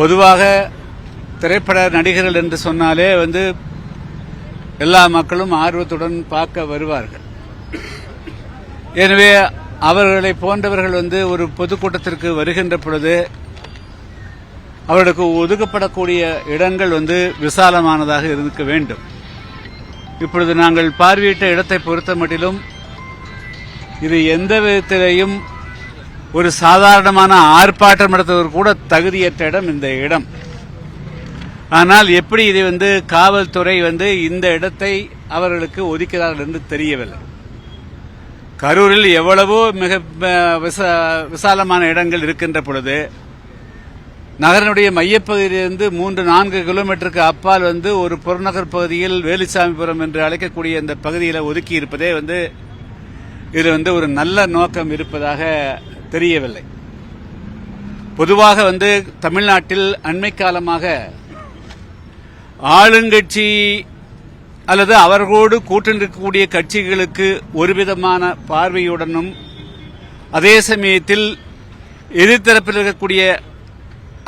பொதுவாக திரைப்பட நடிகர்கள் என்று சொன்னாலே வந்து எல்லா மக்களும் ஆர்வத்துடன் பார்க்க வருவார்கள். எனவே அவர்களை போன்றவர்கள் வந்து ஒரு பொதுக்கூட்டத்திற்கு வருகின்ற பொழுது அவர்களுக்கு ஒதுக்கப்படக்கூடிய இடங்கள் வந்து விசாலமானதாக இருக்க வேண்டும். இப்பொழுது நாங்கள் பார்வையிட்ட இடத்தை பொறுத்த மட்டிலும் இது எந்த விதத்திலேயும் ஒரு சாதாரணமான ஆர்ப்பாட்டம் நடத்துவதற்கு கூட தகுதியற்ற இடம் இந்த இடம். ஆனால் எப்படி இதை வந்து காவல்துறை வந்து இந்த இடத்தை அவர்களுக்கு ஒதுக்கிறார்கள் என்று தெரியவில்லை. கரூரில் எவ்வளவோ மிக விசா- விசாலமான இடங்கள் இருக்கின்ற பொழுது நகரனுடைய மையப்பகுதியிலிருந்து மூன்று நான்கு கிலோமீட்டருக்கு அப்பால் வந்து ஒரு புறநகர் பகுதியில் வேலுசாமிபுரம் என்று அழைக்கக்கூடிய இந்த பகுதியில் ஒதுக்கி இருப்பதே வந்து இது வந்து ஒரு நல்ல நோக்கம் இருப்பதாக தெரியவில்லை. பொதுவாக வந்து தமிழ்நாட்டில் அண்மை காலமாக ஆளுங்கட்சி அல்லது அவர்களோடு கூட்டணி இருக்கக்கூடிய கட்சிகளுக்கு ஒரு விதமான பார்வையுடனும் அதே சமயத்தில் எதிர்த்தரப்பில் இருக்கக்கூடிய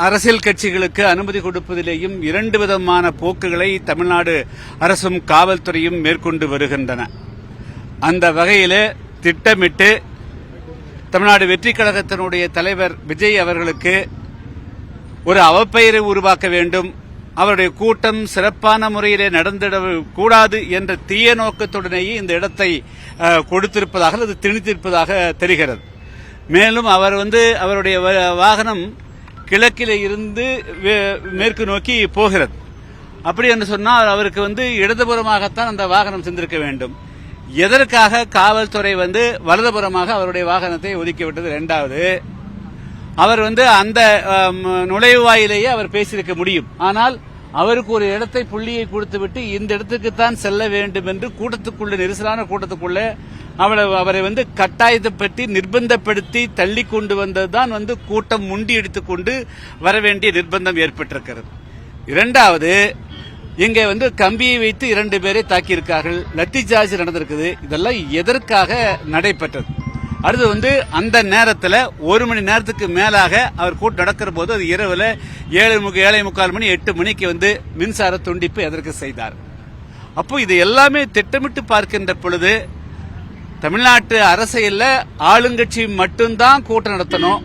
அரசியல் கட்சிகளுக்கு அனுமதி கொடுப்பதிலேயும் இரண்டு விதமான போக்குகளை தமிழ்நாடு அரசும் காவல்துறையும் மேற்கொண்டு வருகின்றன. அந்த வகையில் திட்டமிட்டு தமிழ்நாடு வெற்றிக் கழகத்தினுடைய தலைவர் விஜய் அவர்களுக்கு ஒரு அவப்பெயரை உருவாக்க வேண்டும். அவருடைய கூட்டம் சிறப்பான முறையிலே நடந்திட கூடாது என்ற தீய நோக்கத்துடனேயே இந்த இடத்தை கொடுத்திருப்பதாக அல்லது திணித்திருப்பதாக தெரிகிறது. மேலும் அவர் வந்து அவருடைய வ- வாகனம் கிழக்கில் இருந்து மேற்கு நோக்கி போகிறது. அப்படி என்று சொன்னால் அவருக்கு வந்து இடதுபுறமாகத்தான் அந்த வாகனம் சென்றிருக்க வேண்டும். எதற்காக காவல்துறை வந்து வலதுபுறமாக அவருடைய வாகனத்தை ஒதுக்கிவிட்டது இரண்டாவது அவர் வந்து அந்த நுழைவாயிலேயே அவர் பேசியிருக்க முடியும். ஆனால் அவருக்கு ஒரு இடத்தை புள்ளியை கொடுத்துவிட்டு இந்த இடத்துக்குத்தான் செல்ல வேண்டும் என்று கூட்டத்துக்குள்ள நெரிசலான கூட்டத்துக்குள்ள அவளை அவரை வந்து கட்டாயத்தைப்பற்றி நிர்பந்தப்படுத்தி தள்ளி கொண்டு வந்ததுதான் வந்து கூட்டம் முண்டி எடுத்துக்கொண்டு வர வேண்டிய நிர்பந்தம் ஏற்பட்டிருக்கிறது. இரண்டாவது இங்கே வந்து கம்பியை வைத்து இரண்டு பேரை தாக்கியிருக்கார்கள். லத்தி சார்ஜ் நடந்திருக்குது. இதெல்லாம் எதற்காக நடைபெற்றது? அடுத்து வந்து அந்த நேரத்தில் ஒரு மணி நேரத்துக்கு மேலாக அவர் கூட்டம் நடக்கிற போது அது இரவில் ஏழு முக்க ஏழை முக்கால் மணி எட்டு மணிக்கு வந்து மின்சார துண்டிப்பு எதற்கு செய்தார். அப்போ இது எல்லாமே திட்டமிட்டு பார்க்கின்ற பொழுது தமிழ்நாட்டு அரசியலில் ஆளுங்கட்சி மட்டும்தான் கூட்டம் நடத்தணும்.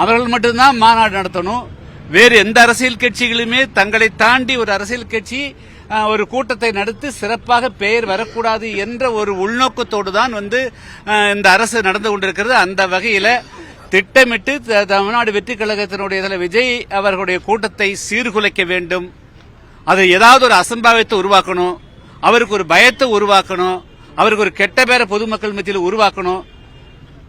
அவர்கள் மட்டும்தான் மாநாடு நடத்தணும். வேறு எந்த அரசியல் கட்சிகளுமே தங்களை தாண்டி ஒரு அரசியல் கட்சி ஒரு கூட்டத்தை நடத்தி சிறப்பாக பெயர் வரக்கூடாது என்ற ஒரு உள்நோக்கத்தோடு தான் வந்து இந்த அரசு நடந்து கொண்டிருக்கிறது. அந்த வகையில் திட்டமிட்டு த- தமிழ்நாடு வெற்றி கழகத்தினுடைய தலைவர் விஜய் அவர்களுடைய கூட்டத்தை சீர்குலைக்க வேண்டும். அது ஏதாவது ஒரு அசம்பாவித்தை உருவாக்கணும். அவருக்கு ஒரு பயத்தை உருவாக்கணும். அவருக்கு ஒரு கெட்ட பேரை பொதுமக்கள் மத்தியில் உருவாக்கணும்.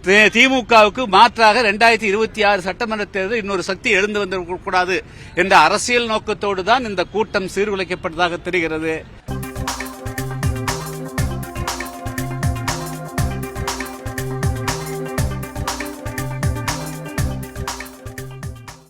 திமுகவுக்கு மாற்றாக ரெண்டாயிரத்தி இருபத்தி ஆறு சட்டமன்ற தேர்தல் இன்னொரு சக்தி எழுந்து வந்துவிடக்கூடாது என்ற அரசியல் நோக்கத்தோடு தான் இந்த கூட்டம் சீர்குலைக்கப்பட்டதாக தெரிகிறது.